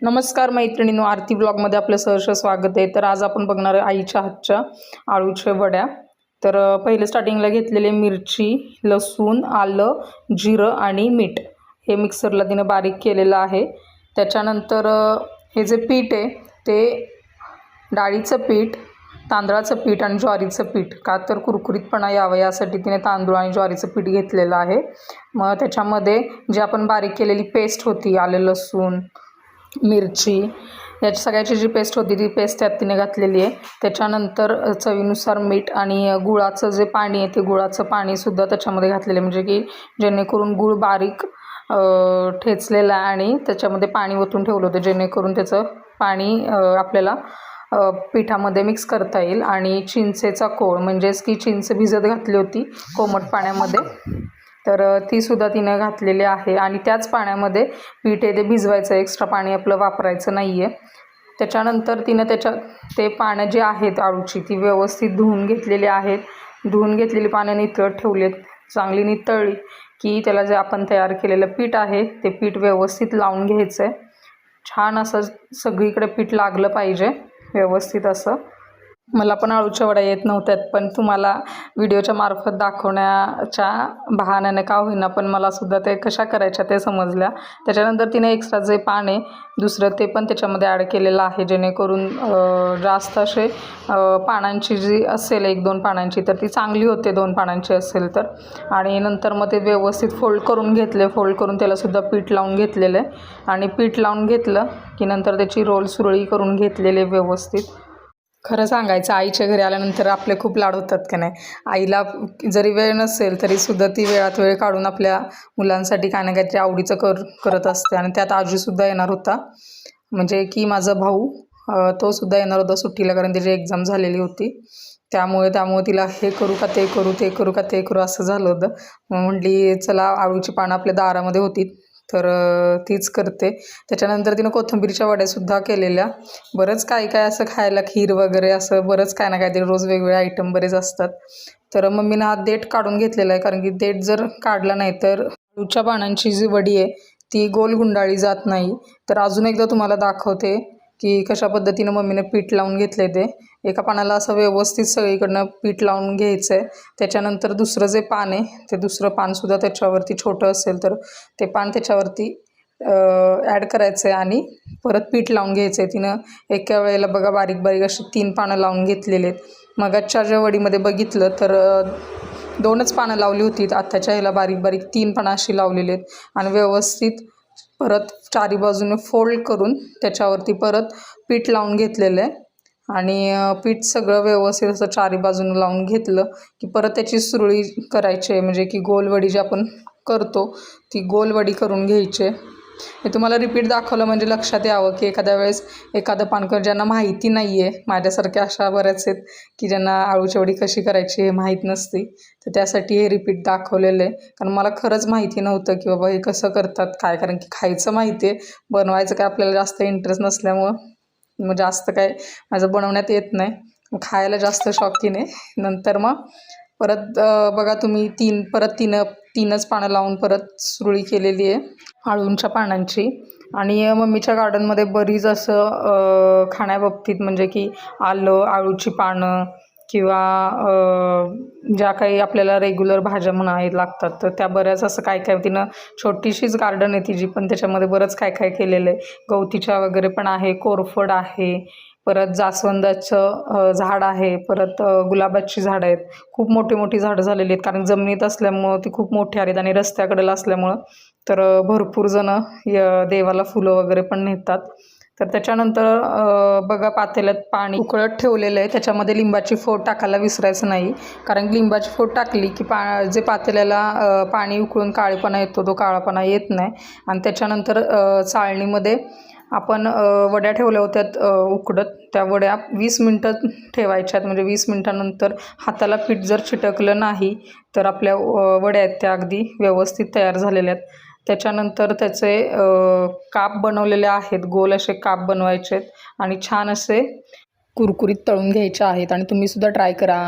नमस्कार मैत्रिणींनो आरती ब्लॉगमध्ये आपलं सहर्ष स्वागत आहे. तर आज आपण बघणार आहे आईच्या हातच्या आळूच्या वड्या. तर पहिले स्टार्टिंगला घेतलेले मिरची लसूण आलं जिरं आणि मीठ हे मिक्सरला तिनं बारीक केलेलं आहे. त्याच्यानंतर हे जे पीठ आहे ते डाळीचं पीठ तांदळाचं पीठ आणि ज्वारीचं पीठ का तर कुरकुरीतपणा यावं यासाठी तिने तांदूळ आणि ज्वारीचं पीठ घेतलेलं आहे. मग त्याच्यामध्ये जे आपण बारीक केलेली पेस्ट होती आलं लसूण मिरची याची सगळ्याची जी पेस्ट होती ती पेस्ट त्यात तिने घातलेली आहे. त्याच्यानंतर चवीनुसार मीठ आणि गुळाचं जे पाणी आहे ते गुळाचं पाणीसुद्धा त्याच्यामध्ये घातलेलं आहे. म्हणजे की जेणेकरून गुळ बारीक ठेचलेलं ठेचलेला आहे आणि त्याच्यामध्ये पाणी ओतून ठेवलं होतं. जेणेकरून त्याचं पाणी आपल्याला पिठामध्ये मिक्स करता येईल. आणि चिंचेचा कोळ म्हणजेच की चिंच भिजत घातली होती कोमट पाण्यामध्ये तर तीसुद्धा तिनं घातलेली आहे आणि त्याच पाण्यामध्ये पीठ येते ते भिजवायचं एक्स्ट्रा पाणी आपलं वापरायचं नाही आहे त्याच्यानंतर तिनं त्याच्या ते पानं जे आहेत आळूची ती व्यवस्थित धुवून घेतलेली आहेत. धुवून घेतलेली पानं नितळत आहेत चांगली नितळली की त्याला जे आपण तयार केलेलं पीठ आहे ते पीठ व्यवस्थित लावून घ्यायचं आहे छान असं सगळीकडे पीठ लागलं पाहिजे व्यवस्थित असं. मला पण अळूच्या वड्या येत नव्हत्यात पण तुम्हाला व्हिडिओच्या मार्फत दाखवण्याच्या बहाण्याने का होईना पण मला सुद्धा ते कशा करायच्या ते समजल्या. त्याच्यानंतर तिने एक्स्ट्रा जे पान आहे दुसरं ते पण त्याच्यामध्ये ॲड केलेलं आहे जेणेकरून जास्त असे पानांची जी असेल एक दोन पानांची तर ती चांगली होते दोन पानांची असेल तर. आणि नंतर मग ते व्यवस्थित फोल्ड करून घेतले फोल्ड करून त्यालासुद्धा पीठ लावून घेतलेलं आहे. आणि पीठ लावून घेतलं की नंतर त्याची रोल सुरळी करून घेतलेले व्यवस्थित. खरं सांगायचं आईच्या घरी आल्यानंतर आपले खूप लाड होतात का नाही? आईला जरी वेळ नसेल तरीसुद्धा ती वेळात वेळ काढून आपल्या मुलांसाठी काय ना काहीतरी आवडीचं कर करत असते आणि त्यात आजूसुद्धा येणार होता. म्हणजे की माझा भाऊ तो सुद्धा येणार होता सुट्टीला कारण त्याची एक्झाम झालेली होती. त्यामुळे त्यामुळे तिला हे करू का ते करू ते करू का ते करू असं झालं होतं. म्हटली चला आळूची पानं आपल्या दारामध्ये होती. तर तीच करते. त्याच्यानंतर तिनं कोथंबीरच्या वड्यासुद्धा केलेल्या. बरंच काय काय असं खायला खीर वगैरे असं बरंच काय ना काहीतरी रोज वेगवेगळे आयटम बरेच असतात. तर मम्मीनं हा देठ काढून घेतलेला आहे. कारण की देठ जर काढला नाही तर आळूच्या पानांची जी वडी आहे ती गोल गुंडाळी जात नाही. तर अजून एकदा तुम्हाला दाखवते. की कशा पद्धतीनं मम्मीने पीठ लावून घेतले ते. एका पानाला असं व्यवस्थित सगळीकडनं पीठ लावून घ्यायचं आहे त्याच्यानंतर दुसरं जे पान आहे ते दुसरं पानसुद्धा त्याच्यावरती छोटं असेल तर ते पान त्याच्यावरती ॲड करायचं आहे आणि परत पीठ लावून घ्यायचं आहे तिनं एका वेळेला बघा बारीक बारीक अशी तीन पानं लावून घेतलेली आहेत. मगाच्या ज्या वडीमध्ये बघितलं तर दोनच पानं लावली होती. आत्ताच्या ह्याला बारीक बारीक तीन पानं अशी लावलेली आहेत. आणि व्यवस्थित परत चारी बाजूने फोल्ड करून त्याच्यावरती परत पीठ लावून घेतलेलं आहे. आणि पीठ सगळं व्यवस्थित असं चारी बाजूनं लावून घेतलं की परत त्याची सुरळी करायची आहे. म्हणजे की गोलवडी जी आपण करतो ती गोलवडी करून घ्यायची आहे. हे तुम्हाला रिपीट दाखवलं म्हणजे लक्षात यावं की एखाद्या वेळेस एखादं पानकर ज्यांना माहिती नाही आहे माझ्यासारख्या अशा बऱ्याच आहेत की ज्यांना आळूची कशी करायची हे माहीत नसते तर त्यासाठी हे रिपीट दाखवलेलं आहे. कारण मला खरंच माहिती नव्हतं की बाबा हे कसं करतात काय कारण की खायचं माहिती आहे बनवायचं काय आपल्याला जास्त इंटरेस्ट नसल्यामुळं. मग जास्त काय माझं बनवण्यात येत नाही. खायला जास्त शौकीन आहे. नंतर मग परत बघा तुम्ही तीन परत तीन तीनच पानं लावून परत सुरळी केलेली आहे आळूंच्या पानांची. आणि मम्मीच्या गार्डनमध्ये बरीच असं खाण्याबाबतीत म्हणजे की आलं आळूची पानं किंवा ज्या काही आपल्याला रेग्युलर भाज्या म्हणा लागतात तर त्या बऱ्याच असं काय काय तिनं छोटीशीच गार्डन आहे तिची पण त्याच्यामध्ये बरंच काय काय केलेलं आहे. गवतीच्या वगैरे पण आहे कोरफड आहे परत जास्वंदाचं झाड आहे परत गुलाबाची झाडं आहेत. खूप मोठी मोठी झाडं झालेली आहेत. कारण जमिनीत असल्यामुळं ती खूप मोठी आहेत आणि रस्त्याकडेला असल्यामुळं. तर भरपूर जणं देवाला फुलं वगैरे पण नेतात. तर त्याच्यानंतर बघा पातेल्यात पाणी उकळत ठेवलेलं आहे. त्याच्यामध्ये लिंबाची फोड टाकायला विसरायचं नाही. कारण लिंबाची फोड टाकली की पा जे पातेल्याला पाणी उकळून काळेपणा येतो तो काळापणा येत नाही. आणि त्याच्यानंतर चाळणीमध्ये आपण वड्या ठेवल्या होत्यात उकडत. त्या वड्या वीस मिनटं ठेवायच्यात. म्हणजे वीस मिनटानंतर हाताला पीठ जर चिटकलं नाही तर आपल्या वड्या आहेत त्या अगदी व्यवस्थित तयार झालेल्या आहेत. त्याच्यानंतर त्याचे काप बनवलेले आहेत. गोल असे काप बनवायचे आहेत आणि छान असे कुरकुरीत तळून घ्यायचे आहेत. आणि तुम्हीसुद्धा ट्राय करा.